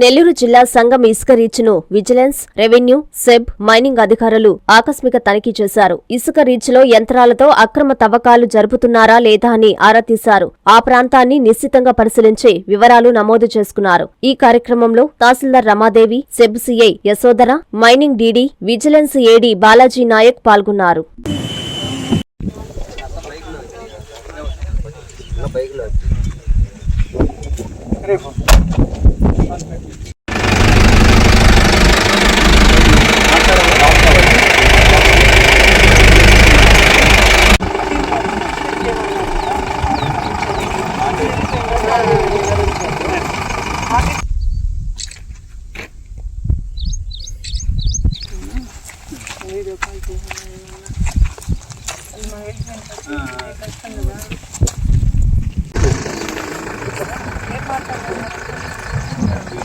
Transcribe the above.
నెల్లూరు జిల్లా సంఘం ఇసుక రీచ్ను విజిలెన్స్ రెవెన్యూ సెబ్ మైనింగ్ అధికారులు ఆకస్మిక తనిఖీ చేశారు. ఇసుక రీచ్లో యంత్రాలతో అక్రమ తవ్వకాలు జరుపుతున్నారా లేదా అని ఆరా తీశారు. ఆ ప్రాంతాన్ని నిశ్చితంగా పరిశీలించి వివరాలు నమోదు చేసుకున్నారు. ఈ కార్యక్రమంలో తహసీల్దార్ Ramadevi SEB CI Yashodhara mining DD vigilance AD Balaji Naik పాల్గొన్నారు. ఏం మాట్లాడారు